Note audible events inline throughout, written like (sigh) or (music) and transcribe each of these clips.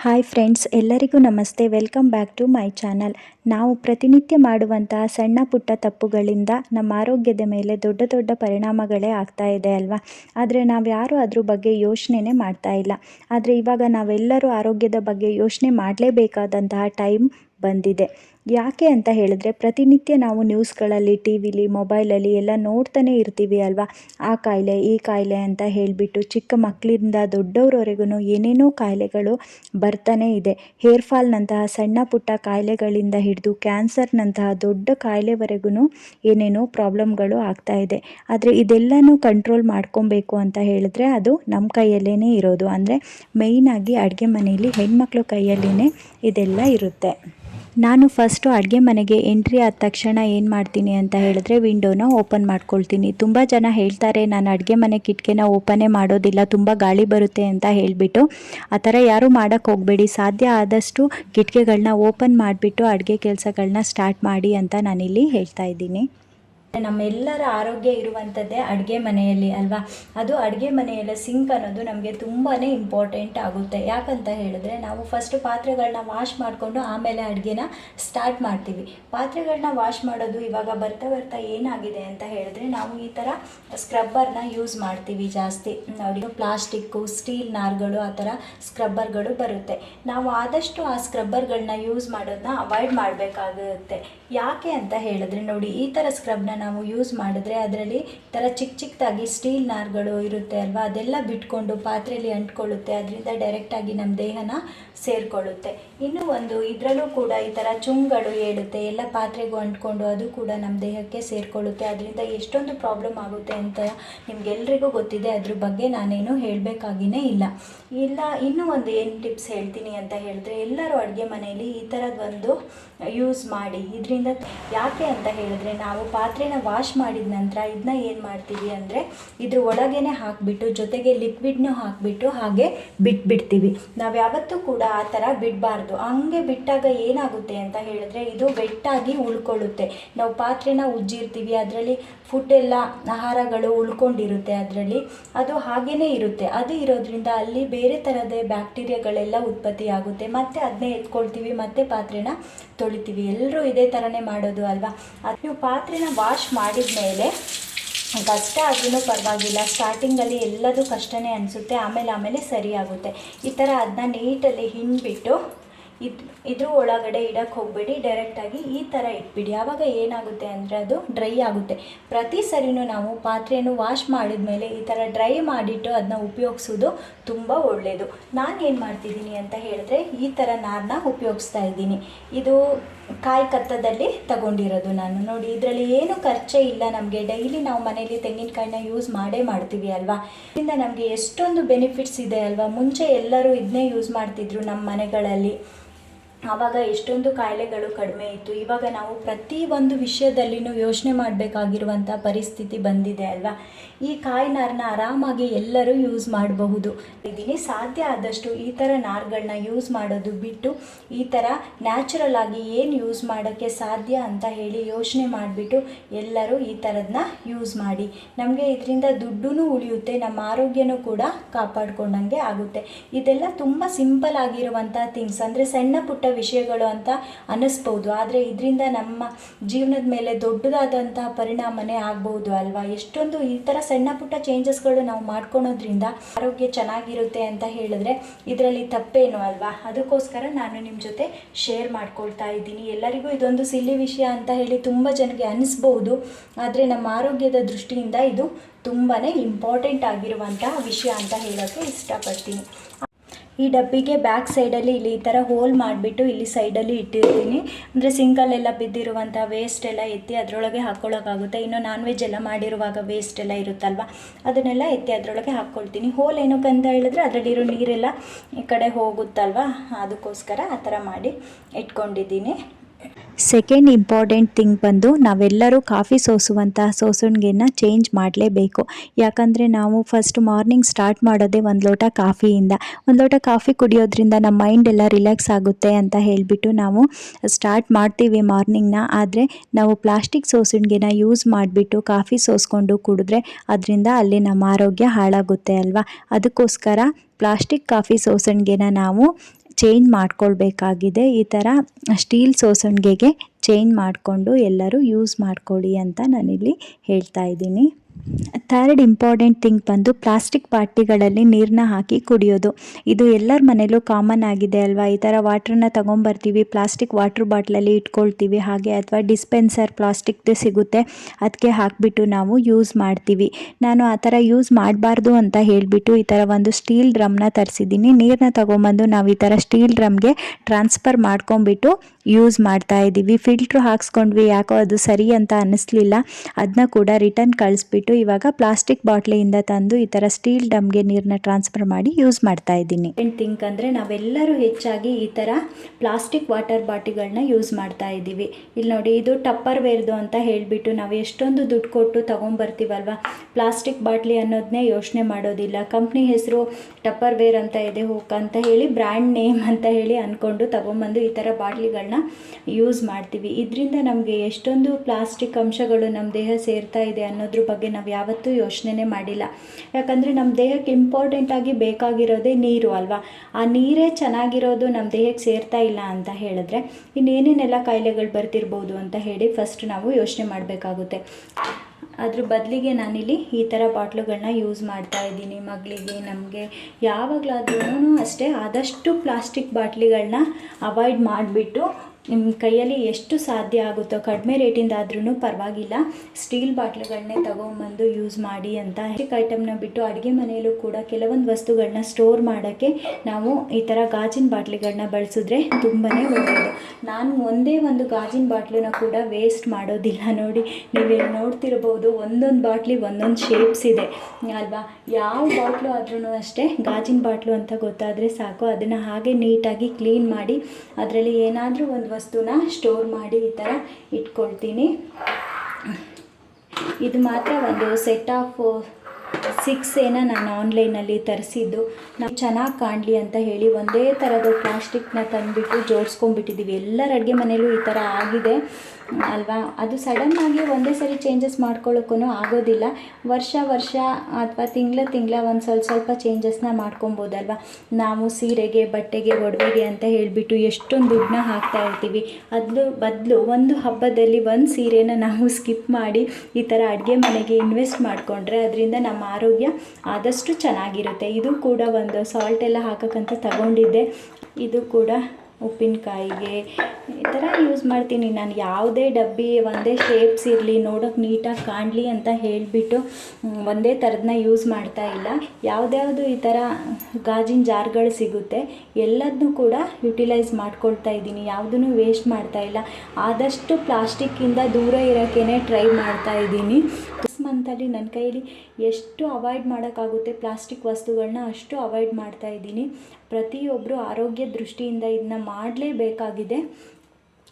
Hi friends ಎಲ್ಲರಿಗೂ ನಮಸ್ತೆ. Welcome back to my channel ನಾವು ಪ್ರತಿನಿತ್ಯ ಮಾಡುವಂತಹ ಸಣ್ಣ ಪುಟ್ಟ ತಪ್ಪುಗಳಿಂದ ನಮ್ಮ ಆರೋಗ್ಯದ ಮೇಲೆ ದೊಡ್ಡ ದೊಡ್ಡ ಪರಿಣಾಮಗಳೇ ಆಗ್ತಾ ಇದೆ ಅಲ್ವಾ? ಆದರೆ ನಾವು ಯಾರೂ ಅದ್ರ ಬಗ್ಗೆ ಯೋಚನೆನೇ ಮಾಡ್ತಾ ಇಲ್ಲ. ಆದರೆ ಇವಾಗ ನಾವೆಲ್ಲರೂ ಆರೋಗ್ಯದ ಬಗ್ಗೆ ಯೋಚನೆ ಮಾಡಲೇಬೇಕಾದಂತಹ ಟೈಮ್ ಬಂದಿದೆ. ಯಾಕೆ ಅಂತ ಹೇಳಿದ್ರೆ ಪ್ರತಿನಿತ್ಯ ನಾವು ನ್ಯೂಸ್ಗಳಲ್ಲಿ, ಟಿ ವಿಲಿ, ಮೊಬೈಲಲ್ಲಿ ಎಲ್ಲ ನೋಡ್ತಾನೆ ಇರ್ತೀವಿ ಅಲ್ವಾ? ಆ ಕಾಯಿಲೆ, ಈ ಕಾಯಿಲೆ ಅಂತ ಹೇಳಿಬಿಟ್ಟು ಚಿಕ್ಕ ಮಕ್ಕಳಿಂದ ದೊಡ್ಡವರವರೆಗೂ ಏನೇನೋ ಕಾಯಿಲೆಗಳು ಬರ್ತಾನೆ ಇದೆ. ಹೇರ್ ಫಾಲ್ನಂತಹ ಸಣ್ಣ ಪುಟ್ಟ ಕಾಯಿಲೆಗಳಿಂದ ಹಿಡಿದು ಕ್ಯಾನ್ಸರ್ನಂತಹ ದೊಡ್ಡ ಕಾಯಿಲೆವರೆಗೂ ಏನೇನೋ ಪ್ರಾಬ್ಲಮ್ಗಳು ಆಗ್ತಾ ಇದೆ. ಆದರೆ ಇದೆಲ್ಲನೂ ಕಂಟ್ರೋಲ್ ಮಾಡ್ಕೊಬೇಕು ಅಂತ ಹೇಳಿದ್ರೆ ಅದು ನಮ್ಮ ಕೈಯಲ್ಲೇ ಇರೋದು. ಅಂದರೆ ಮೇಯ್ನಾಗಿ ಅಡುಗೆ ಮನೆಯಲ್ಲಿ ಹೆಣ್ಮಕ್ಳು ಕೈಯಲ್ಲೇ ಇದೆಲ್ಲ ಇರುತ್ತೆ. ನಾನು ಫಸ್ಟು ಅಡುಗೆ ಮನೆಗೆ ಎಂಟ್ರಿ ಆದ ತಕ್ಷಣ ಏನು ಮಾಡ್ತೀನಿ ಅಂತ ಹೇಳಿದ್ರೆ ವಿಂಡೋನ ಓಪನ್ ಮಾಡ್ಕೊಳ್ತೀನಿ. ತುಂಬ ಜನ ಹೇಳ್ತಾರೆ, ನಾನು ಅಡುಗೆ ಮನೆ ಕಿಟಕಿನ ಓಪನೇ ಮಾಡೋದಿಲ್ಲ, ತುಂಬ ಗಾಳಿ ಬರುತ್ತೆ ಅಂತ ಹೇಳಿಬಿಟ್ಟು. ಆ ಥರ ಯಾರೂ ಮಾಡೋಕ್ಕೆ ಹೋಗಬೇಡಿ. ಸಾಧ್ಯ ಆದಷ್ಟು ಕಿಟಕಿಗಳನ್ನ ಓಪನ್ ಮಾಡಿಬಿಟ್ಟು ಅಡುಗೆ ಕೆಲಸಗಳನ್ನ ಸ್ಟಾರ್ಟ್ ಮಾಡಿ ಅಂತ ನಾನಿಲ್ಲಿ ಹೇಳ್ತಾ ಇದ್ದೀನಿ. ನಮ್ಮೆಲ್ಲರ ಆರೋಗ್ಯ ಇರುವಂಥದ್ದೇ ಅಡುಗೆ ಮನೆಯಲ್ಲಿ ಅಲ್ವಾ? ಅದು ಅಡುಗೆ ಮನೆಯಲ್ಲಿ ಸಿಂಕ್ ಅನ್ನೋದು ನಮಗೆ ತುಂಬಾ ಇಂಪಾರ್ಟೆಂಟ್ ಆಗುತ್ತೆ. ಯಾಕಂತ ಹೇಳಿದ್ರೆ ನಾವು ಫಸ್ಟು ಪಾತ್ರೆಗಳನ್ನ ವಾಶ್ ಮಾಡಿಕೊಂಡು ಆಮೇಲೆ ಅಡುಗೆನ ಸ್ಟಾರ್ಟ್ ಮಾಡ್ತೀವಿ. ಪಾತ್ರೆಗಳನ್ನ ವಾಶ್ ಮಾಡೋದು ಇವಾಗ ಬರ್ತಾ ಬರ್ತಾ ಏನಾಗಿದೆ ಅಂತ ಹೇಳಿದ್ರೆ ನಾವು ಈ ಥರ ಸ್ಕ್ರಬ್ಬರ್ನ ಯೂಸ್ ಮಾಡ್ತೀವಿ ಜಾಸ್ತಿ. ನೋಡಿ ಪ್ಲಾಸ್ಟಿಕ್ಕು ಸ್ಟೀಲ್ ನಾರ್ಗಳು ಆ ಥರ ಸ್ಕ್ರಬ್ಬರ್ಗಳು ಬರುತ್ತೆ. ನಾವು ಆದಷ್ಟು ಆ ಸ್ಕ್ರಬ್ಬರ್ಗಳನ್ನ ಯೂಸ್ ಮಾಡೋದನ್ನ ಅವಾಯ್ಡ್ ಮಾಡಬೇಕಾಗುತ್ತೆ. ಯಾಕೆ ಅಂತ ಹೇಳಿದ್ರೆ ನೋಡಿ, ಈ ಥರ ಸ್ಕ್ರಬ್ನ ನಾವು ಯೂಸ್ ಮಾಡಿದ್ರೆ ಅದರಲ್ಲಿ ಥರ ಚಿಕ್ಕ ಚಿಕ್ಕದಾಗಿ ಸ್ಟೀಲ್ ನಾರ್ಗಳು ಇರುತ್ತೆ ಅಲ್ವಾ? ಅದೆಲ್ಲ ಬಿಟ್ಕೊಂಡು ಪಾತ್ರೆಯಲ್ಲಿ ಅಂಟ್ಕೊಳ್ಳುತ್ತೆ. ಅದರಿಂದ ಡೈರೆಕ್ಟಾಗಿ ನಮ್ಮ ದೇಹನ ಸೇರಿಕೊಳ್ಳುತ್ತೆ. ಇನ್ನೂ ಒಂದು, ಇದರಲ್ಲೂ ಕೂಡ ಈ ಥರ ಚುಂಗಳು ಏಳುತ್ತೆ, ಎಲ್ಲ ಪಾತ್ರೆಗೂ ಅಂಟ್ಕೊಂಡು ಅದು ಕೂಡ ನಮ್ಮ ದೇಹಕ್ಕೆ ಸೇರಿಕೊಳ್ಳುತ್ತೆ. ಅದರಿಂದ ಎಷ್ಟೊಂದು ಪ್ರಾಬ್ಲಮ್ ಆಗುತ್ತೆ ಅಂತ ನಿಮಗೆಲ್ರಿಗೂ ಗೊತ್ತಿದೆ. ಅದ್ರ ಬಗ್ಗೆ ನಾನೇನು ಹೇಳಬೇಕಾಗಿನೇ ಇಲ್ಲ. ಇಲ್ಲ, ಇನ್ನೂ ಒಂದು ಏನು ಟಿಪ್ಸ್ ಹೇಳ್ತೀನಿ ಅಂತ ಹೇಳಿದ್ರೆ, ಎಲ್ಲರೂ ಅಡುಗೆ ಮನೆಯಲ್ಲಿ ಈ ಥರದೊಂದು ಯೂಸ್ ಮಾಡಿ. ಇದರಿಂದ ಯಾಕೆ ಅಂತ ಹೇಳಿದ್ರೆ, ನಾವು ಪಾತ್ರೆನ ವಾಶ್ ಮಾಡಿದ ನಂತರ ಇದನ್ನ ಏನು ಮಾಡ್ತೀವಿ ಅಂದರೆ, ಇದ್ರ ಒಳಗೇನೆ ಹಾಕಿಬಿಟ್ಟು, ಜೊತೆಗೆ ಲಿಕ್ವಿಡ್ನೂ ಹಾಕಿಬಿಟ್ಟು ಹಾಗೆ ಬಿಟ್ಬಿಡ್ತೀವಿ. ನಾವು ಯಾವತ್ತೂ ಕೂಡ ಆ ಥರ ಬಿಡಬಾರ್ದು. ಹಂಗೆ ಬಿಟ್ಟಾಗ ಏನಾಗುತ್ತೆ ಅಂತ ಹೇಳಿದ್ರೆ ಇದು ಬೆಟ್ಟಾಗಿ ಉಳ್ಕೊಳ್ಳುತ್ತೆ. ನಾವು ಪಾತ್ರೆನ ಉಜ್ಜಿರ್ತೀವಿ, ಅದರಲ್ಲಿ ಫುಡ್ ಎಲ್ಲ, ಆಹಾರಗಳು ಉಳ್ಕೊಂಡಿರುತ್ತೆ ಅದರಲ್ಲಿ. ಅದು ಹಾಗೇ ಇರುತ್ತೆ. ಅದು ಇರೋದ್ರಿಂದ ಅಲ್ಲಿ ಬೇರೆ ಥರದ ಬ್ಯಾಕ್ಟೀರಿಯಾಗಳೆಲ್ಲ ಉತ್ಪತ್ತಿ ಆಗುತ್ತೆ ಮತ್ತು ಅದನ್ನೇ ಎತ್ಕೊಳ್ತೀವಿ, ಮತ್ತೆ ಪಾತ್ರೆನ ತೊಳಿತೀವಿ. ಎಲ್ಲರೂ ಇದೇ ಥರನೇ ಮಾಡೋದು ಅಲ್ವಾ? ಅದು ನೀವು ಪಾತ್ರೆನ ವಾಶ್ ಮಾಡಿದ ಮೇಲೆ ಕಷ್ಟ ಆದ್ರೂ ಪರವಾಗಿಲ್ಲ. ಸ್ಟಾರ್ಟಿಂಗಲ್ಲಿ ಎಲ್ಲದೂ ಕಷ್ಟನೇ ಅನಿಸುತ್ತೆ. ಆಮೇಲೆ ಆಮೇಲೆ ಸರಿಯಾಗುತ್ತೆ. ಈ ಥರ ಅದನ್ನ ನೀಟಲ್ಲಿ ಹಿಂಡ್ಬಿಟ್ಟು ಇದು ಇದ್ರ ಒಳಗಡೆ ಇಡಕ್ಕೆ ಹೋಗಬೇಡಿ ಡೈರೆಕ್ಟಾಗಿ ಈ ಥರ ಇಟ್ಬಿಡಿ. ಆವಾಗ ಏನಾಗುತ್ತೆ ಅಂದರೆ ಅದು ಡ್ರೈ ಆಗುತ್ತೆ. ಪ್ರತಿ ಸರಿನೂ ನಾವು ಪಾತ್ರೆಯನ್ನು ವಾಶ್ ಮಾಡಿದ ಮೇಲೆ ಈ ಥರ ಡ್ರೈ ಮಾಡಿಟ್ಟು ಅದನ್ನ ಉಪಯೋಗಿಸೋದು ತುಂಬ ಒಳ್ಳೆಯದು ನಾನು ಏನು ಮಾಡ್ತಿದ್ದೀನಿ ಅಂತ ಹೇಳಿದ್ರೆ ಈ ಥರ ನಾರನ್ನ ಉಪಯೋಗಿಸ್ತಾ ಇದ್ದೀನಿ. ಇದು ಕಾಯಿ ಕತ್ತದಲ್ಲಿ ತಗೊಂಡಿರೋದು ನಾನು. ನೋಡಿ, ಇದರಲ್ಲಿ ಏನು ಖರ್ಚೇ ಇಲ್ಲ ನಮಗೆ. ಡೈಲಿ ನಾವು ಮನೇಲಿ ತೆಂಗಿನಕಾಯಿನ ಯೂಸ್ ಮಾಡೇ ಮಾಡ್ತೀವಿ ಅಲ್ವಾ? ಇದರಿಂದ ನಮಗೆ ಎಷ್ಟೊಂದು ಬೆನಿಫಿಟ್ಸ್ ಇದೆ ಅಲ್ವಾ? ಮುಂಚೆ ಎಲ್ಲರೂ ಇದನ್ನೇ ಯೂಸ್ ಮಾಡ್ತಿದ್ರು ನಮ್ಮ ಮನೆಗಳಲ್ಲಿ. ಆವಾಗ ಎಷ್ಟೊಂದು ಕಾಯಿಲೆಗಳು ಕಡಿಮೆ ಇತ್ತು. ಇವಾಗ ನಾವು ಪ್ರತಿ ಒಂದು ವಿಷಯದಲ್ಲಿನೂ ಯೋಚನೆ ಮಾಡಬೇಕಾಗಿರುವಂಥ ಪರಿಸ್ಥಿತಿ ಬಂದಿದೆ ಅಲ್ವಾ? ಈ ಕಾಯಿ ನಾರನ್ನ ಆರಾಮಾಗಿ ಎಲ್ಲರೂ ಯೂಸ್ ಮಾಡಬಹುದು. ಇದೀನಿ ಸಾಧ್ಯ ಆದಷ್ಟು ಈ ಥರ ನಾರ್ಗಳನ್ನ ಯೂಸ್ ಮಾಡೋದು ಬಿಟ್ಟು, ಈ ಥರ ನ್ಯಾಚುರಲ್ ಆಗಿ ಏನು ಯೂಸ್ ಮಾಡೋಕ್ಕೆ ಸಾಧ್ಯ ಅಂತ ಹೇಳಿ ಯೋಚನೆ ಮಾಡಿಬಿಟ್ಟು ಎಲ್ಲರೂ ಈ ಥರದನ್ನ ಯೂಸ್ ಮಾಡಿ. ನಮಗೆ ಇದರಿಂದ ದುಡ್ಡೂ ಉಳಿಯುತ್ತೆ, ನಮ್ಮ ಆರೋಗ್ಯನೂ ಕೂಡ ಕಾಪಾಡ್ಕೊಂಡಂಗೆ ಆಗುತ್ತೆ. ಇದೆಲ್ಲ ತುಂಬ ಸಿಂಪಲ್ ಆಗಿರುವಂಥ ಥಿಂಗ್ಸ್. ಅಂದರೆ ಸಣ್ಣ ಪುಟ್ಟ ವಿಷಯಗಳು ಅಂತ ಅನ್ನಿಸ್ಬೋದು. ಆದರೆ ಇದರಿಂದ ನಮ್ಮ ಜೀವನದ ಮೇಲೆ ದೊಡ್ಡದಾದಂತಹ ಪರಿಣಾಮನೇ ಆಗ್ಬೋದು ಅಲ್ವಾ? ಎಷ್ಟೊಂದು ಈ ಥರ ಸಣ್ಣ ಪುಟ್ಟ ಚೇಂಜಸ್ಗಳು ನಾವು ಮಾಡ್ಕೊಳೋದ್ರಿಂದ ಆರೋಗ್ಯ ಚೆನ್ನಾಗಿರುತ್ತೆ ಅಂತ ಹೇಳಿದ್ರೆ ಇದರಲ್ಲಿ ತಪ್ಪೇನು ಅಲ್ವಾ? ಅದಕ್ಕೋಸ್ಕರ ನಾನು ನಿಮ್ಮ ಜೊತೆ ಶೇರ್ ಮಾಡ್ಕೊಳ್ತಾ ಇದ್ದೀನಿ. ಎಲ್ಲರಿಗೂ ಇದೊಂದು ಸಿಲ್ಲಿ ವಿಷಯ ಅಂತ ಹೇಳಿ ತುಂಬ ಜನಕ್ಕೆ ಅನಿಸ್ಬೋದು. ಆದರೆ ನಮ್ಮ ಆರೋಗ್ಯದ ದೃಷ್ಟಿಯಿಂದ ಇದು ತುಂಬಾ ಇಂಪಾರ್ಟೆಂಟ್ ಆಗಿರುವಂತಹ ವಿಷಯ ಅಂತ ಹೇಳೋಕ್ಕೆ ಇಷ್ಟಪಡ್ತೀನಿ. ಈ ಡಬ್ಬಿಗೆ ಬ್ಯಾಕ್ ಸೈಡಲ್ಲಿ ಇಲ್ಲಿ ಈ ಥರ ಹೋಲ್ ಮಾಡಿಬಿಟ್ಟು ಇಲ್ಲಿ ಸೈಡಲ್ಲಿ ಇಟ್ಟಿರ್ತೀನಿ. ಅಂದರೆ ಸಿಂಕಲ್ಲೆಲ್ಲ ಬಿದ್ದಿರುವಂಥ ವೇಸ್ಟ್ ಎಲ್ಲ ಎತ್ತಿ ಅದರೊಳಗೆ ಹಾಕ್ಕೊಳ್ಳೋಕ್ಕಾಗುತ್ತೆ ಇನ್ನು ನಾನ್ ವೆಜ್ ಎಲ್ಲ ಮಾಡಿರುವಾಗ ವೇಸ್ಟ್ ಎಲ್ಲ ಇರುತ್ತಲ್ವ? ಅದನ್ನೆಲ್ಲ ಎತ್ತಿ ಅದರೊಳಗೆ ಹಾಕ್ಕೊಳ್ತೀನಿ ಹೋಲ್ ಏನಕ್ಕೆ ಅಂತ ಹೇಳಿದ್ರೆ ಅದರಲ್ಲಿರೋ ನೀರೆಲ್ಲ ಈ ಕಡೆ ಹೋಗುತ್ತಲ್ವ? ಅದಕ್ಕೋಸ್ಕರ ಆ ಥರ ಮಾಡಿ ಇಟ್ಕೊಂಡಿದ್ದೀನಿ. ಸೆಕೆಂಡ್ ಇಂಪಾರ್ಟೆಂಟ್ ಥಿಂಗ್ ಬಂದು ನಾವೆಲ್ಲರೂ ಕಾಫಿ ಸೋಸುವಂಥ ಸೋಸುಣಿಗೆನ ಚೇಂಜ್ ಮಾಡಲೇಬೇಕು. ಯಾಕಂದರೆ ನಾವು ಫಸ್ಟ್ ಮಾರ್ನಿಂಗ್ ಸ್ಟಾರ್ಟ್ ಮಾಡೋದೇ ಒಂದು ಲೋಟ ಕಾಫಿಯಿಂದ. ಒಂದು ಲೋಟ ಕಾಫಿ ಕುಡಿಯೋದ್ರಿಂದ ನಮ್ಮ ಮೈಂಡ್ ಎಲ್ಲ ರಿಲ್ಯಾಕ್ಸ್ ಆಗುತ್ತೆ ಅಂತ ಹೇಳಿಬಿಟ್ಟು ನಾವು ಸ್ಟಾರ್ಟ್ ಮಾಡ್ತೀವಿ ಮಾರ್ನಿಂಗ್ನ ಆದರೆ ನಾವು ಪ್ಲಾಸ್ಟಿಕ್ ಸೋಸುಣಿಗೆನ ಯೂಸ್ ಮಾಡಿಬಿಟ್ಟು ಕಾಫಿ ಸೋಸ್ಕೊಂಡು ಕುಡಿದ್ರೆ ಅದರಿಂದ ಅಲ್ಲಿ ನಮ್ಮ ಆರೋಗ್ಯ ಹಾಳಾಗುತ್ತೆ ಅಲ್ವಾ? ಅದಕ್ಕೋಸ್ಕರ ಪ್ಲಾಸ್ಟಿಕ್ ಕಾಫಿ ಸೋಸಣಿಗೆನ ನಾವು ಚೇಂಜ್ ಮಾಡ್ಕೊಳ್ಬೇಕಾಗಿದೆ. ಈ ಥರ ಸ್ಟೀಲ್ ಸೋಸಣಿಗೆಗೆ ಚೇಂಜ್ ಮಾಡಿಕೊಂಡು ಎಲ್ಲರೂ ಯೂಸ್ ಮಾಡ್ಕೊಳ್ಳಿ ಅಂತ ನಾನಿಲ್ಲಿ ಹೇಳ್ತಾ ಇದ್ದೀನಿ. ಥರ್ಡ್ ಇಂಪಾರ್ಟೆಂಟ್ ಥಿಂಗ್ ಬಂದು ಪ್ಲಾಸ್ಟಿಕ್ ಬಾಟ್ಲಿಗಳಲ್ಲಿ ನೀರನ್ನ ಹಾಕಿ ಕುಡಿಯೋದು. ಇದು ಎಲ್ಲರ ಮನೇಲೂ ಕಾಮನ್ ಆಗಿದೆ ಅಲ್ವಾ? ಈ ಥರ ವಾಟ್ರನ್ನ ತೊಗೊಂಬರ್ತೀವಿ ಪ್ಲಾಸ್ಟಿಕ್ ವಾಟ್ರ್ ಬಾಟ್ಲಲ್ಲಿ ಇಟ್ಕೊಳ್ತೀವಿ, ಹಾಗೆ ಅಥವಾ ಡಿಸ್ಪೆನ್ಸರ್ ಪ್ಲಾಸ್ಟಿಕ್ದು ಸಿಗುತ್ತೆ ಅದಕ್ಕೆ ಹಾಕಿಬಿಟ್ಟು ನಾವು ಯೂಸ್ ಮಾಡ್ತೀವಿ. ನಾನು ಆ ಥರ ಯೂಸ್ ಮಾಡಬಾರ್ದು ಅಂತ ಹೇಳಿಬಿಟ್ಟು ಈ ಥರ ಒಂದು ಸ್ಟೀಲ್ ಡ್ರಮ್ನ ತರಿಸಿದ್ದೀನಿ. ನೀರನ್ನ ತೊಗೊಂಬಂದು ನಾವು ಈ ಥರ ಸ್ಟೀಲ್ ಡ್ರಮ್ಗೆ ಟ್ರಾನ್ಸ್ಫರ್ ಮಾಡ್ಕೊಂಬಿಟ್ಟು ಯೂಸ್ ಮಾಡ್ತಾ ಇದ್ದೀವಿ ಫಿಲ್ಟ್ರ್ ಹಾಕ್ಸ್ಕೊಂಡ್ವಿ, ಯಾಕೋ ಅದು ಸರಿ ಅಂತ ಅನ್ನಿಸ್ಲಿಲ್ಲ ಅದನ್ನ ಕೂಡ ರಿಟರ್ನ್ ಕಳಿಸ್ಬಿಟ್ಟು ಇವಾಗ ಪ್ಲಾಸ್ಟಿಕ್ ಬಾಟ್ಲಿಯಿಂದ ತಂದು ಈ ಥರ ಸ್ಟೀಲ್ ಡಮ್ಗೆ ನೀರನ್ನ ಟ್ರಾನ್ಸ್ಫರ್ ಮಾಡಿ ಯೂಸ್ ಮಾಡ್ತಾ ಇದ್ದೀನಿ. ಥಿಂಕ್ ಅಂದರೆ ನಾವೆಲ್ಲರೂ ಹೆಚ್ಚಾಗಿ ಈ ಥರ ಪ್ಲಾಸ್ಟಿಕ್ ವಾಟರ್ ಬಾಟಿಗಳನ್ನ ಯೂಸ್ ಮಾಡ್ತಾ ಇದ್ದೀವಿ. ಇಲ್ಲಿ ನೋಡಿ ಇದು ಟಪ್ಪರ್ ವೇರ್ದು ಅಂತ ಹೇಳಿಬಿಟ್ಟು ನಾವು ಎಷ್ಟೊಂದು ದುಡ್ಡು ಕೊಟ್ಟು ತೊಗೊಂಬರ್ತೀವಲ್ವ? ಪ್ಲಾಸ್ಟಿಕ್ ಬಾಟ್ಲಿ ಅನ್ನೋದನ್ನೇ ಯೋಚನೆ ಮಾಡೋದಿಲ್ಲ. ಕಂಪ್ನಿ ಹೆಸರು ಟಪ್ಪರ್ ವೇರ್ ಅಂತ ಇದೆ ಹೋಕ್ ಅಂತ ಹೇಳಿ, ಬ್ರ್ಯಾಂಡ್ ನೇಮ್ ಅಂತ ಹೇಳಿ ಅಂದ್ಕೊಂಡು ತಗೊಂಬಂದು ಈ ಥರ ಬಾಟ್ಲಿಗಳನ್ನ ಯೂಸ್ ಮಾಡ್ತೀವಿ. ಇದರಿಂದ ನಮಗೆ ಎಷ್ಟೊಂದು ಪ್ಲಾಸ್ಟಿಕ್ ಅಂಶಗಳು ನಮ್ಮ ದೇಹ ಸೇರ್ತಾ ಇದೆ ಅನ್ನೋದ್ರ ಬಗ್ಗೆ ನಾವು ಯಾವತ್ತೂ ಯೋಚನೆ ಮಾಡಿಲ್ಲ. ಯಾಕಂದರೆ ನಮ್ಮ ದೇಹಕ್ಕೆ ಇಂಪಾರ್ಟೆಂಟಾಗಿ ಬೇಕಾಗಿರೋದೇ ನೀರು ಅಲ್ವಾ? ಆ ನೀರೇ ಚೆನ್ನಾಗಿರೋದು ನಮ್ಮ ದೇಹಕ್ಕೆ ಸೇರ್ತಾ ಇಲ್ಲ ಅಂತ ಹೇಳಿದ್ರೆ ಇನ್ನೇನೇನೆಲ್ಲ ಕಾಯಿಲೆಗಳು ಬರ್ತಿರ್ಬೋದು ಅಂತ ಹೇಳಿ ಫಸ್ಟ್ ನಾವು ಯೋಚನೆ ಮಾಡಬೇಕಾಗುತ್ತೆ. ಅದ್ರ ಬದಲಿಗೆ ನಾನಿಲ್ಲಿ ಈ ಥರ ಬಾಟ್ಲುಗಳನ್ನ ಯೂಸ್ ಮಾಡ್ತಾ ಇದ್ದೀನಿ. ಮಗಳಿಗೆ, ನಮಗೆ ಯಾವಾಗಲಾದ್ರೂ ಅಷ್ಟೇ ಆದಷ್ಟು ಪ್ಲಾಸ್ಟಿಕ್ ಬಾಟ್ಲಿಗಳನ್ನ ಅವಾಯ್ಡ್ ಮಾಡಿಬಿಟ್ಟು ನಿಮ್ಮ ಕೈಯಲ್ಲಿ ಎಷ್ಟು ಸಾಧ್ಯ ಆಗುತ್ತೋ, ಕಡಿಮೆ ರೇಟಿಂದಾದ್ರೂ ಪರವಾಗಿಲ್ಲ. ಸ್ಟೀಲ್ ಬಾಟ್ಲುಗಳನ್ನೇ ತಗೊಂಬಂದು ಯೂಸ್ ಮಾಡಿ ಅಂತ ಚಿಕ್ಕ ಐಟಮ್ನ ಬಿಟ್ಟು ಅಡುಗೆ ಮನೆಯಲ್ಲೂ ಕೂಡ ಕೆಲವೊಂದು ವಸ್ತುಗಳನ್ನ ಸ್ಟೋರ್ ಮಾಡೋಕ್ಕೆ ನಾವು ಈ ಥರ ಗಾಜಿನ ಬಾಟ್ಲಿಗಳನ್ನ ಬಳಸಿದ್ರೆ ತುಂಬಾ ಒಳ್ಳೆಯದು. ನಾನು ಒಂದೇ ಒಂದು ಗಾಜಿನ ಬಾಟ್ಲನ್ನ ಕೂಡ ವೇಸ್ಟ್ ಮಾಡೋದಿಲ್ಲ ನೋಡಿ. ನೀವೇನು ನೋಡ್ತಿರ್ಬೋದು ಒಂದೊಂದು ಬಾಟ್ಲಿ ಒಂದೊಂದು ಶೇಪ್ಸ್ ಇದೆ. ಅಲ್ವಾ? ಯಾವ ಬಾಟ್ಲು ಆದ್ರೂ ಅಷ್ಟೇ ಗಾಜಿನ ಬಾಟ್ಲು ಅಂತ ಗೊತ್ತಾದರೆ ಸಾಕು. ಅದನ್ನು ಹಾಗೆ ನೀಟಾಗಿ ಕ್ಲೀನ್ ಮಾಡಿ, ಅದರಲ್ಲಿ ಏನಾದರೂ ಒಂದು ವಸ್ತುನ ಸ್ಟೋರ್ ಮಾಡಿ ಈ ಥರ ಇಟ್ಕೊಳ್ತೀನಿ. ಇದು ಮಾತ್ರ ಒಂದು ಸೆಟ್ ಆಫ್ ಸಿಕ್ಸ್ ಏನ ನಾನು ಆನ್ಲೈನಲ್ಲಿ ತರಿಸಿದ್ದು. ನಾವು ಚೆನ್ನಾಗಿ ಕಾಣಲಿ ಅಂತ ಹೇಳಿ ಒಂದೇ ಥರದ ಪ್ಲಾಸ್ಟಿಕ್ನ ತಂದುಬಿಟ್ಟು ಜೋಡಿಸ್ಕೊಂಡ್ಬಿಟ್ಟಿದ್ದೀವಿ ಎಲ್ಲರ ಅಡುಗೆ ಮನೇಲೂ ಈ ಥರ ಆಗಿದೆ. ಅಲ್ವಾ? ಅದು ಸಡನ್ನಾಗಿ ಒಂದೇ ಸರಿ ಚೇಂಜಸ್ ಮಾಡ್ಕೊಳ್ಳೋಕ್ಕೂ ಆಗೋದಿಲ್ಲ. ವರ್ಷ ವರ್ಷ ಅಥವಾ ತಿಂಗಳ ತಿಂಗಳ ಒಂದು ಸ್ವಲ್ಪ ಸ್ವಲ್ಪ ಚೇಂಜಸ್ನ ಮಾಡ್ಕೊಬೋದಲ್ವ? ನಾವು ಸೀರೆಗೆ, ಬಟ್ಟೆಗೆ, ಒಡವೆಗೆ ಅಂತ ಹೇಳಿಬಿಟ್ಟು ಎಷ್ಟೊಂದು ದುಡ್ಡನ್ನ ಹಾಕ್ತಾ ಇರ್ತೀವಿ. ಅದ್ರ ಬದಲು ಒಂದು ಹಬ್ಬದಲ್ಲಿ ಒಂದು ಸೀರೆನ ನಾವು ಸ್ಕಿಪ್ ಮಾಡಿ ಈ ಥರ ಅಡುಗೆ ಮನೆಗೆ ಇನ್ವೆಸ್ಟ್ ಮಾಡಿಕೊಂಡ್ರೆ ಅದರಿಂದ ನಮ್ಮ ಆರೋಗ್ಯ ಆದಷ್ಟು ಚೆನ್ನಾಗಿರುತ್ತೆ. ಇದು ಕೂಡ ಒಂದು ಸಾಲ್ಟ್ ಎಲ್ಲ ಹಾಕೋಕ್ಕಂತ ತಗೊಂಡಿದ್ದೆ. ಇದು ಕೂಡ ಉಪ್ಪಿನಕಾಯಿಗೆ ಈ ಥರ ಯೂಸ್ ಮಾಡ್ತೀನಿ. ನಾನು ಯಾವುದೇ ಡಬ್ಬಿ, ಒಂದೇ ಶೇಪ್ಸ್ ಇರಲಿ, ನೋಡೋಕೆ ನೀಟಾಗಿ ಕಾಣಲಿ ಅಂತ ಹೇಳಿಬಿಟ್ಟು ಒಂದೇ ಥರದನ್ನ ಯೂಸ್ ಮಾಡ್ತಾ ಇಲ್ಲ. ಯಾವುದ್ಯಾವುದು ಈ ಥರ ಗಾಜಿನ ಜಾರ್ಗಳು ಸಿಗುತ್ತೆ ಎಲ್ಲದನ್ನೂ ಕೂಡ ಯುಟಿಲೈಸ್ ಮಾಡ್ಕೊಳ್ತಾ ಇದ್ದೀನಿ. ಯಾವುದನ್ನು ವೇಸ್ಟ್ ಮಾಡ್ತಾ ಇಲ್ಲ. ಆದಷ್ಟು ಪ್ಲಾಸ್ಟಿಕ್ಕಿಂದ ದೂರ ಇರೋಕ್ಕೇ ಟ್ರೈ ಮಾಡ್ತಾ ಇದ್ದೀನಿ. ಮಂತಲ್ಲಿ ನನ್ನ ಕೈಯಲ್ಲಿ ಎಷ್ಟು ಅವಾಯ್ಡ್ ಮಾಡೋಕ್ಕಾಗುತ್ತೆ ಪ್ಲಾಸ್ಟಿಕ್ ವಸ್ತುಗಳನ್ನ ಅಷ್ಟು ಅವಾಯ್ಡ್ ಮಾಡ್ತಾ ಇದ್ದೀನಿ. ಪ್ರತಿಯೊಬ್ಬರು ಆರೋಗ್ಯ ದೃಷ್ಟಿಯಿಂದ ಇದನ್ನ ಮಾಡಲೇಬೇಕಾಗಿದೆ.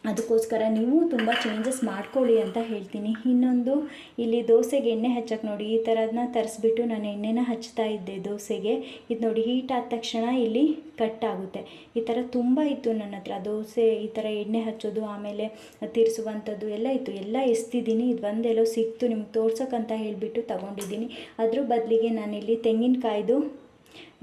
ಅದಕ್ಕೋಸ್ಕರ ನೀವು ತುಂಬ ಚೇಂಜಸ್ ಮಾಡ್ಕೊಳ್ಳಿ ಅಂತ ಹೇಳ್ತೀನಿ. ಇನ್ನೊಂದು, ಇಲ್ಲಿ ದೋಸೆಗೆ ಎಣ್ಣೆ ಹಚ್ಚಕ್ಕೆ ನೋಡಿ, ಈ ಥರದನ್ನ ತರಿಸ್ಬಿಟ್ಟು ನಾನು ಎಣ್ಣೆನ ಹಚ್ತಾ ಇದ್ದೆ ದೋಸೆಗೆ. ಇದು ನೋಡಿ ಹೀಟ್ ಆದ ತಕ್ಷಣ ಇಲ್ಲಿ ಕಟ್ ಆಗುತ್ತೆ. ಈ ಥರ ತುಂಬ ಇತ್ತು ನನ್ನ ಹತ್ರ. ದೋಸೆ, ಈ ಥರ ಎಣ್ಣೆ ಹಚ್ಚೋದು, ಆಮೇಲೆ ತಿರ್ಸುವಂಥದ್ದು ಎಲ್ಲ ಇತ್ತು. ಎಲ್ಲ ಎಸ್ತಿದ್ದೀನಿ. ಇದು ಒಂದೆಲ್ಲೋ ಸಿಕ್ತು. ನಿಮ್ಗೆ ತೋರ್ಸೋಕ್ಕಂತ ಹೇಳಿಬಿಟ್ಟು ತಗೊಂಡಿದ್ದೀನಿ. ಅದ್ರ ಬದಲಿಗೆ ನಾನಿಲ್ಲಿ ತೆಂಗಿನಕಾಯ್ದು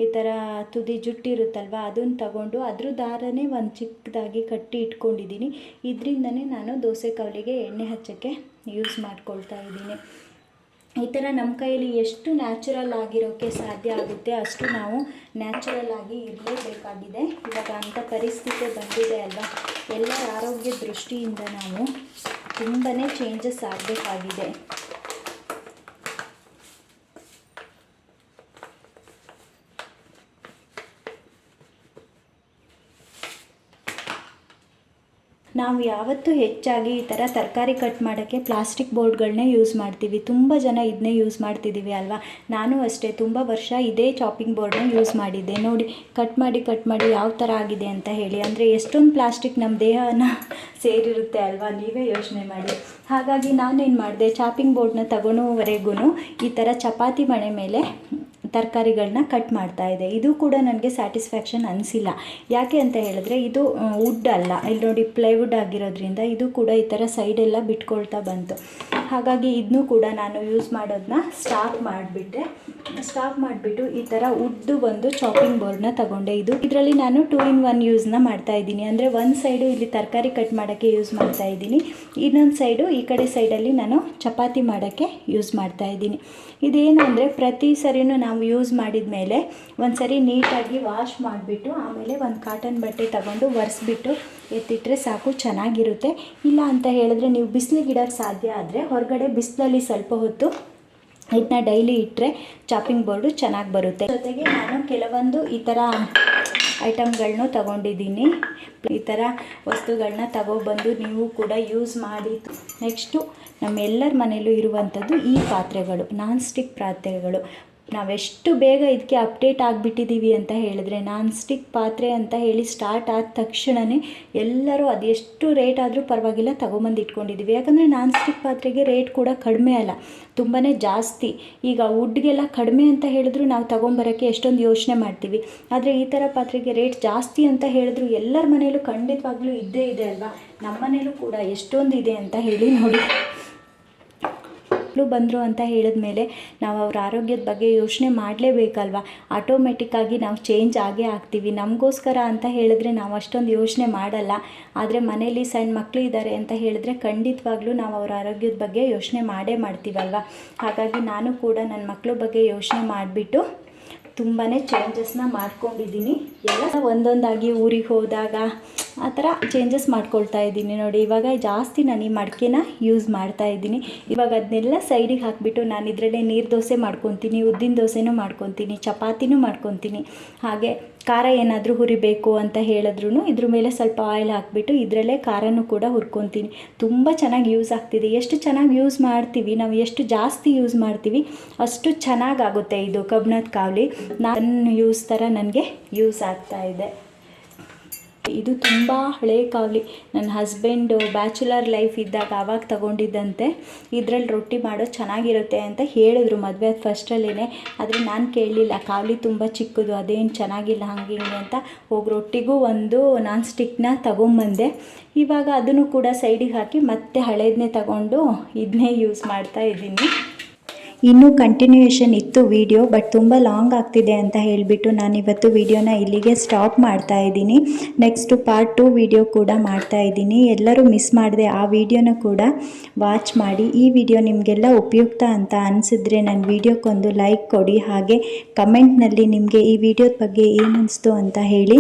ಈ ಥರ ತುದಿ ಜುಟ್ಟಿರುತ್ತಲ್ವ, ಅದನ್ನು ತಗೊಂಡು ಅದ್ರ ದಾರನೇ ಒಂದು ಚಿಕ್ಕದಾಗಿ ಕಟ್ಟಿ ಇಟ್ಕೊಂಡಿದ್ದೀನಿ. ಇದರಿಂದನೇ ನಾನು ದೋಸೆ ಕವಲಿಗೆ ಎಣ್ಣೆ ಹಚ್ಚೋಕ್ಕೆ ಯೂಸ್ ಮಾಡ್ಕೊಳ್ತಾ ಇದ್ದೀನಿ. ಈ ಥರ ನಮ್ಮ ಕೈಯಲ್ಲಿ ಎಷ್ಟು ನ್ಯಾಚುರಲ್ ಆಗಿರೋಕ್ಕೆ ಸಾಧ್ಯ ಆಗುತ್ತೆ ಅಷ್ಟು ನಾವು ನ್ಯಾಚುರಲ್ ಆಗಿ ಇರಲೇಬೇಕಾಗಿದೆ. ಇವಾಗ ಅಂಥ ಪರಿಸ್ಥಿತಿ ಬಂದಿದೆ ಅಲ್ವಾ? ಎಲ್ಲರ ಆರೋಗ್ಯ ದೃಷ್ಟಿಯಿಂದ ನಾವು ತುಂಬಾ ಚೇಂಜಸ್ ಆಗಬೇಕಾಗಿದೆ. ನಾವು ಯಾವತ್ತೂ ಹೆಚ್ಚಾಗಿ ಈ ಥರ ತರಕಾರಿ ಕಟ್ ಮಾಡೋಕ್ಕೆ ಪ್ಲಾಸ್ಟಿಕ್ ಬೋರ್ಡ್ಗಳನ್ನೇ ಯೂಸ್ ಮಾಡ್ತೀವಿ. ತುಂಬ ಜನ ಇದನ್ನೇ ಯೂಸ್ ಮಾಡ್ತಿದ್ದೀವಿ ಅಲ್ವಾ? ನಾನು ಅಷ್ಟೇ ತುಂಬ ವರ್ಷ ಇದೇ ಚಾಪಿಂಗ್ ಬೋರ್ಡ್ನ ಯೂಸ್ ಮಾಡಿದ್ದೆ. ನೋಡಿ, ಕಟ್ ಮಾಡಿ ಕಟ್ ಮಾಡಿ ಯಾವ ಥರ ಆಗಿದೆ ಅಂತ ಹೇಳಿ. ಅಂದರೆ ಎಷ್ಟೊಂದು ಪ್ಲಾಸ್ಟಿಕ್ ನಮ್ಮ ದೇಹನ (laughs) ಸೇರಿರುತ್ತೆ ಅಲ್ವಾ? ನೀವೇ ಯೋಚನೆ ಮಾಡಿ. ಹಾಗಾಗಿ ನಾನೇನು ಮಾಡಿದೆ, ಚಾಪಿಂಗ್ ಬೋರ್ಡ್ನ ತಗೊಳೋವರೆಗೂ ಈ ಥರ ಚಪಾತಿ ಮಣೆ ಮೇಲೆ ತರಕಾರಿಗಳನ್ನ ಕಟ್ ಮಾಡ್ತಾ ಇದೆ. ಇದು ಕೂಡ ನನಗೆ ಸ್ಯಾಟಿಸ್ಫ್ಯಾಕ್ಷನ್ ಅನಿಸಿಲ್ಲ. ಯಾಕೆ ಅಂತ ಹೇಳಿದ್ರೆ, ಇದು ವುಡ್ ಅಲ್ಲ. ಇಲ್ಲಿ ನೋಡಿ ಪ್ಲೈವುಡ್ ಆಗಿರೋದ್ರಿಂದ ಇದು ಕೂಡ ಈ ಥರ ಸೈಡೆಲ್ಲ ಬಿಟ್ಕೊಳ್ತಾ ಬಂತು. ಹಾಗಾಗಿ ಇದನ್ನು ಕೂಡ ನಾನು ಯೂಸ್ ಮಾಡೋದನ್ನ ಸ್ಟಾಪ್ ಮಾಡಿಬಿಟ್ಟೆ. ಸ್ಟಾಪ್ ಮಾಡಿಬಿಟ್ಟು ಈ ಥರ ಉದ್ದು ಒಂದು ಚಾಪಿಂಗ್ ಬೋರ್ಡ್ನ ತಗೊಂಡೆ. ಇದು, ಇದರಲ್ಲಿ ನಾನು ಟೂ ಇನ್ ಒನ್ ಯೂಸ್ನ ಮಾಡ್ತಾ ಇದ್ದೀನಿ. ಅಂದರೆ ಒಂದು ಸೈಡು ಇಲ್ಲಿ ತರಕಾರಿ ಕಟ್ ಮಾಡೋಕ್ಕೆ ಯೂಸ್ ಮಾಡ್ತಾ ಇದ್ದೀನಿ. ಇನ್ನೊಂದು ಸೈಡು ಈ ಕಡೆ ಸೈಡಲ್ಲಿ ನಾನು ಚಪಾತಿ ಮಾಡೋಕ್ಕೆ ಯೂಸ್ ಮಾಡ್ತಾ ಇದ್ದೀನಿ. ಇದೇನು ಅಂದರೆ ಪ್ರತಿ ಸರಿನೂ ನಾವು ಯೂಸ್ ಮಾಡಿದ ಮೇಲೆ ಒಂದು ಸರಿ ನೀಟಾಗಿ ವಾಶ್ ಮಾಡಿಬಿಟ್ಟು, ಆಮೇಲೆ ಒಂದು ಕಾಟನ್ ಬಟ್ಟೆ ತಗೊಂಡು ಒರೆಸ್ಬಿಟ್ಟು ಎತ್ತಿಟ್ರೆ ಸಾಕು, ಚೆನ್ನಾಗಿರುತ್ತೆ. ಇಲ್ಲ ಅಂತ ಹೇಳಿದ್ರೆ ನೀವು ಬಿಸಿಲಿಗೆ ಇಡೋಕ್ಕೆ ಸಾಧ್ಯ ಆದರೆ ಹೊರಗಡೆ ಬಿಸಿಲಲ್ಲಿ ಸ್ವಲ್ಪ ಹೊತ್ತು ಇದನ್ನ ಡೈಲಿ ಇಟ್ಟರೆ ಚಾಪಿಂಗ್ ಬೋರ್ಡು ಚೆನ್ನಾಗಿ ಬರುತ್ತೆ. ಜೊತೆಗೆ ನಾನು ಕೆಲವೊಂದು ಈ ಥರ ಐಟಮ್ಗಳನ್ನೂ ತಗೊಂಡಿದ್ದೀನಿ. ಈ ಥರ ವಸ್ತುಗಳನ್ನ ತಗೊಬಂದು ನೀವು ಕೂಡ ಯೂಸ್ ಮಾಡಿ. ನೆಕ್ಸ್ಟು ನಮ್ಮೆಲ್ಲರ ಮನೆಯಲ್ಲೂ ಇರುವಂಥದ್ದು ಈ ಪಾತ್ರೆಗಳು ನಾನ್ ಸ್ಟಿಕ್ ಪಾತ್ರೆಗಳು. ನಾವೆಷ್ಟು ಬೇಗ ಇದಕ್ಕೆ ಅಪ್ಡೇಟ್ ಆಗಿಬಿಟ್ಟಿದ್ದೀವಿ ಅಂತ ಹೇಳಿದ್ರೆ, ನಾನ್ ಸ್ಟಿಕ್ ಪಾತ್ರೆ ಅಂತ ಹೇಳಿ ಸ್ಟಾರ್ಟ್ ಆದ ತಕ್ಷಣವೇ ಎಲ್ಲರೂ ಅದೆಷ್ಟು ರೇಟ್ ಆದರೂ ಪರವಾಗಿಲ್ಲ ತಗೊಂಬಂದು ಇಟ್ಕೊಂಡಿದ್ದೀವಿ. ಯಾಕಂದರೆ ನಾನ್ ಸ್ಟಿಕ್ ಪಾತ್ರೆಗೆ ರೇಟ್ ಕೂಡ ಕಡಿಮೆ ಅಲ್ಲ ತುಂಬಾ ಜಾಸ್ತಿ. ಈಗ ವುಡ್ಗೆಲ್ಲ ಕಡಿಮೆ ಅಂತ ಹೇಳಿದ್ರು ನಾವು ತೊಗೊಂಬರೋಕ್ಕೆ ಎಷ್ಟೊಂದು ಯೋಚನೆ ಮಾಡ್ತೀವಿ. ಆದರೆ ಈ ಥರ ಪಾತ್ರೆಗೆ ರೇಟ್ ಜಾಸ್ತಿ ಅಂತ ಹೇಳಿದ್ರು ಎಲ್ಲರ ಮನೆಯಲ್ಲೂ ಖಂಡಿತವಾಗ್ಲೂ ಇದ್ದೇ ಇದೆ ಅಲ್ವಾ? ನಮ್ಮ ಮನೇಲೂ ಕೂಡ ಎಷ್ಟೊಂದು ಇದೆ ಅಂತ ಹೇಳಿ ನೋಡಿ. ಮಕ್ಕಳು ಬಂದರು ಅಂತ ಹೇಳಿದ ಮೇಲೆ ನಾವು ಅವ್ರ ಆರೋಗ್ಯದ ಬಗ್ಗೆ ಯೋಚನೆ ಮಾಡಲೇಬೇಕಲ್ವ? ಆಟೋಮೆಟಿಕ್ಕಾಗಿ ನಾವು ಚೇಂಜ್ ಆಗೇ ಆಗ್ತೀವಿ. ನಮಗೋಸ್ಕರ ಅಂತ ಹೇಳಿದ್ರೆ ನಾವು ಅಷ್ಟೊಂದು ಯೋಚನೆ ಮಾಡಲ್ಲ. ಆದರೆ ಮನೇಲಿ ಸಣ್ಣ ಮಕ್ಕಳು ಇದ್ದಾರೆ ಅಂತ ಹೇಳಿದ್ರೆ ಖಂಡಿತವಾಗ್ಲೂ ನಾವು ಅವ್ರ ಆರೋಗ್ಯದ ಬಗ್ಗೆ ಯೋಚನೆ ಮಾಡೇ ಮಾಡ್ತೀವಲ್ವ? ಹಾಗಾಗಿ ನಾನು ಕೂಡ ನನ್ನ ಮಕ್ಕಳ ಬಗ್ಗೆ ಯೋಚನೆ ಮಾಡಿಬಿಟ್ಟು ತುಂಬಾ ಚೇಂಜಸ್ನ ಮಾಡ್ಕೊಂಡಿದ್ದೀನಿ. ಎಲ್ಲ ಒಂದೊಂದಾಗಿ ಊರಿಗೆ ಹೋದಾಗ ಆ ಥರ ಚೇಂಜಸ್ ಮಾಡ್ಕೊಳ್ತಾ ಇದ್ದೀನಿ ನೋಡಿ. ಇವಾಗ ಜಾಸ್ತಿ ನಾನು ಈ ಮಡಿಕೆನ ಯೂಸ್ ಮಾಡ್ತಾ ಇದ್ದೀನಿ. ಇವಾಗ ಅದನ್ನೆಲ್ಲ ಸೈಡಿಗೆ ಹಾಕಿಬಿಟ್ಟು ನಾನು ಇದರಲ್ಲೇ ನೀರು ದೋಸೆ ಮಾಡ್ಕೊತೀನಿ, ಉದ್ದಿನ ದೋಸೆನೂ ಮಾಡ್ಕೊತೀನಿ, ಚಪಾತಿನೂ ಮಾಡ್ಕೊತೀನಿ. ಹಾಗೆ ಖಾರ ಏನಾದರೂ ಹುರಿಬೇಕು ಅಂತ ಹೇಳಿದ್ರು ಇದ್ರ ಮೇಲೆ ಸ್ವಲ್ಪ ಆಯಿಲ್ ಹಾಕಿಬಿಟ್ಟು ಇದರಲ್ಲೇ ಖಾರನೂ ಕೂಡ ಹುರ್ಕೊತೀನಿ. ತುಂಬ ಚೆನ್ನಾಗಿ ಯೂಸ್ ಆಗ್ತಿದೆ. ಎಷ್ಟು ಚೆನ್ನಾಗಿ ಯೂಸ್ ಮಾಡ್ತೀವಿ, ನಾವು ಎಷ್ಟು ಜಾಸ್ತಿ ಯೂಸ್ ಮಾಡ್ತೀವಿ, ಅಷ್ಟು ಚೆನ್ನಾಗಾಗುತ್ತೆ ಇದು ಕಬ್ಬಿಣದ ಕಾವಲಿ. ನಾನು ಯೂಸ್ ಥರ ನನಗೆ ಯೂಸ್ ಆಗ್ತಾ ಇದೆ. ಇದು ತುಂಬ ಹಳೆ ಕಾವಲಿ ನನ್ನ ಹಸ್ಬೆಂಡು ಬ್ಯಾಚುಲರ್ ಲೈಫ್ ಇದ್ದಾಗ ಆವಾಗ ತಗೊಂಡಿದ್ದಂತೆ. ಇದರಲ್ಲಿ ರೊಟ್ಟಿ ಮಾಡೋದು ಚೆನ್ನಾಗಿರುತ್ತೆ ಅಂತ ಹೇಳಿದ್ರು ಮದುವೆ ಫಸ್ಟಲ್ಲೇ ಆದರೆ ನಾನು ಕೇಳಲಿಲ್ಲ, ಕಾವಲಿ ತುಂಬ ಚಿಕ್ಕದು, ಅದೇನು ಚೆನ್ನಾಗಿಲ್ಲ, ಹಂಗೆ ಹಿಂಗೆ ಅಂತ ಹೋಗಿ ರೊಟ್ಟಿಗೂ ಒಂದು ನಾನ್ ಸ್ಟಿಕ್ನ ತಗೊಂಬಂದೆ. ಇವಾಗ ಅದನ್ನು ಕೂಡ ಸೈಡಿಗೆ ಹಾಕಿ ಮತ್ತೆ ಹಳೇದನ್ನೇ ತಗೊಂಡು ಇದನ್ನೇ ಯೂಸ್ ಮಾಡ್ತಾ ಇದ್ದೀನಿ. ಇನ್ನೂ ಕಂಟಿನ್ಯೂಯೇಷನ್ ಇತ್ತು ವಿಡಿಯೋ ಬಟ್ ತುಂಬ ಲಾಂಗ್ ಆಗ್ತಿದೆ ಅಂತ ಹೇಳಿಬಿಟ್ಟು ನಾನಿವತ್ತು ವಿಡಿಯೋನ ಇಲ್ಲಿಗೆ ಸ್ಟಾಪ್ ಮಾಡ್ತಾ ಇದ್ದೀನಿ. ನೆಕ್ಸ್ಟು ಪಾರ್ಟ್ ಟು ವಿಡಿಯೋ ಕೂಡ ಮಾಡ್ತಾ ಇದ್ದೀನಿ. ಎಲ್ಲರೂ ಮಿಸ್ ಮಾಡಿದೆ ಆ ವಿಡಿಯೋನ ಕೂಡ ವಾಚ್ ಮಾಡಿ. ಈ ವಿಡಿಯೋ ನಿಮಗೆಲ್ಲ ಉಪಯುಕ್ತ ಅಂತ ಅನಿಸಿದ್ರೆ ನನ್ನ ವಿಡಿಯೋಕ್ಕೊಂದು ಲೈಕ್ ಕೊಡಿ. ಹಾಗೆ ಕಮೆಂಟ್ನಲ್ಲಿ ನಿಮಗೆ ಈ ವಿಡಿಯೋದ ಬಗ್ಗೆ ಏನು ಅನಿಸ್ತು ಅಂತ ಹೇಳಿ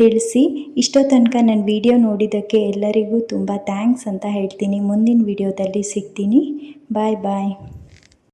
ತಿಳಿಸಿ. ಇಷ್ಟೋ ತನಕ ನನ್ನ ವಿಡಿಯೋ ನೋಡಿದ್ದಕ್ಕೆ ಎಲ್ಲರಿಗೂ ತುಂಬ ಥ್ಯಾಂಕ್ಸ್ ಅಂತ ಹೇಳ್ತೀನಿ. ಮುಂದಿನ ವಿಡಿಯೋದಲ್ಲಿ ಸಿಗ್ತೀನಿ. ಬಾಯ್ ಬಾಯ್